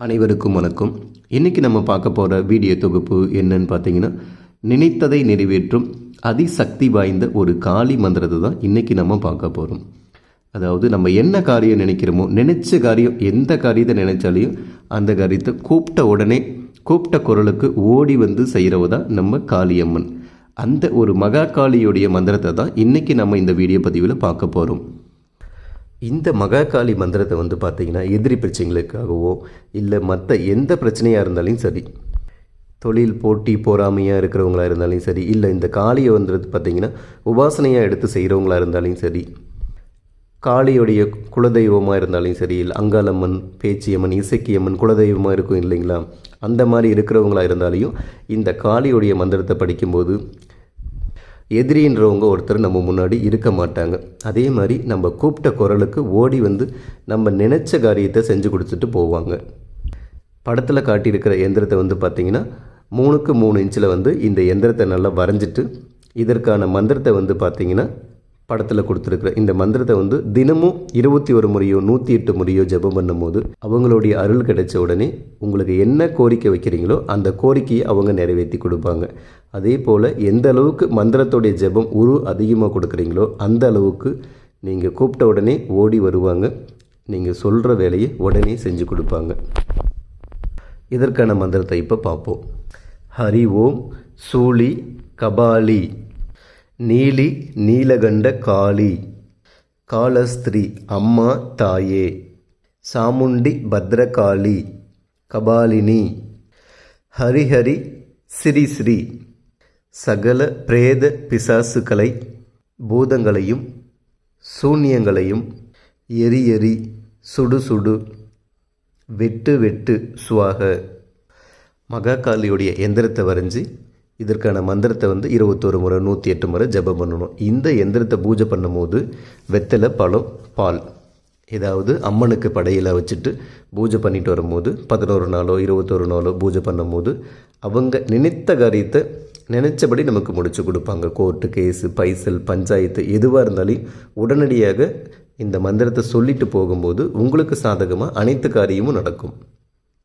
அனைவருக்கும் வணக்கம். இன்றைக்கி நம்ம பார்க்க போகிற வீடியோ தொகுப்பு என்னன்னு பார்த்தீங்கன்னா நினைத்ததை நிறைவேற்றும் அதிசக்தி வாய்ந்த ஒரு காளி மந்திரத்தை தான் இன்றைக்கி நம்ம பார்க்க போகிறோம் அதாவது நம்ம என்ன காரியம் நினைக்கிறோமோ நினைச்ச காரியம் எந்த காரியத்தை நினைச்சாலையும் அந்த காரியத்தை கூப்பிட்ட உடனே கூப்பிட்ட குரலுக்கு ஓடி வந்து செய்கிறவ தான் நம்ம காளியம்மன் அந்த ஒரு மகா காளியுடைய மந்திரத்தை தான் இன்றைக்கி நம்ம இந்த வீடியோ பதிவில் பார்க்க போகிறோம் இந்த மகாகாளி மந்திரத்தை வந்து பார்த்தீங்கன்னா எதிரி பிரச்சனைகளுக்காகவோ இல்லை மற்ற எந்த பிரச்சனையாக இருந்தாலும் சரி தொழில் போட்டி போராமையாக இருக்கிறவங்களா இருந்தாலும் சரி இல்லை இந்த காளியை வந்துறது பார்த்திங்கன்னா உபாசனையாக எடுத்து செய்கிறவங்களா இருந்தாலும் சரி காளியுடைய குலதெய்வமாக இருந்தாலும் சரி இல்லை அங்காளம்மன் பேச்சியம்மன் இசக்கியம்மன் குலதெய்வமாக இருக்கும் இல்லைங்களா? அந்த மாதிரி இருக்கிறவங்களா இருந்தாலையும் இந்த காளியுடைய மந்திரத்தை படிக்கும்போது எதிரின்றவங்க ஒருத்தர் நம்ம முன்னாடி இருக்க மாட்டாங்க. அதே மாதிரி நம்ம கூப்பிட்ட குரலுக்கு ஓடி வந்து நம்ம நினச்ச காரியத்தை செஞ்சு கொடுத்துட்டு போவாங்க. படத்தில் காட்டியிருக்கிற எந்திரத்தை வந்து பார்த்திங்கன்னா மூணுக்கு மூணு இன்ச்சில் வந்து இந்த எந்திரத்தை நல்லா வரைஞ்சிட்டு இதற்கான மந்திரத்தை வந்து பார்த்திங்கன்னா படத்தில் கொடுத்துருக்குற இந்த மந்திரத்தை வந்து தினமும் இருபத்தி ஒரு முறையோ நூற்றி எட்டு முறையோ ஜெபம் பண்ணும்போது அவங்களுடைய அருள் கிடைச்ச உடனே உங்களுக்கு என்ன கோரிக்கை வைக்கிறீங்களோ அந்த கோரிக்கையை அவங்க நிறைவேற்றி கொடுப்பாங்க. அதே போல் எந்த அளவுக்கு மந்திரத்துடைய ஜெபம் உரு அதிகமாக கொடுக்குறீங்களோ அந்த அளவுக்கு நீங்கள் கூப்பிட்ட உடனே ஓடி வருவாங்க. நீங்கள் சொல்கிற வேலையை உடனே செஞ்சு கொடுப்பாங்க. இதற்கான மந்திரத்தை இப்போ பார்ப்போம். ஹரி ஓம் சூளி கபாலி. நீலி நீலகண்ட காளி. காலஸ்திரி அம்மா தாயே. சாமுண்டி பத்ரகாளி. கபாலினி. ஹரிஹரி ஸ்ரீ ஸ்ரீ சகல பிரேத பிசாசுகளை பூதங்களையும் சூன்யங்களையும் எரி எரி சுடு சுடு வெட்டு வெட்டு சுவாக. மகாகாலியுடைய எந்திரத்தை வரைஞ்சி இதற்கான மந்திரத்தை வந்து இருபத்தோரு முறை நூற்றி எட்டு முறை ஜெபம் பண்ணணும். இந்த எந்திரத்தை பூஜை பண்ணும்போது வெத்தலை பழம் பால் ஏதாவது அம்மனுக்கு படையில் வச்சுட்டு பூஜை பண்ணிட்டு வரும்போது பதினோரு நாளோ இருபத்தொரு நாளோ பூஜை பண்ணும்போது அவங்க நினைத்த காரியத்தை நினச்சபடி நமக்கு முடிச்சு கொடுப்பாங்க. கோர்ட்டு கேஸு பைசல் பஞ்சாயத்து எதுவாக இருந்தாலும் உடனடியாக இந்த மந்திரத்தை சொல்லிட்டு போகும்போது உங்களுக்கு சாதகமாக அனைத்து காரியமும் நடக்கும்.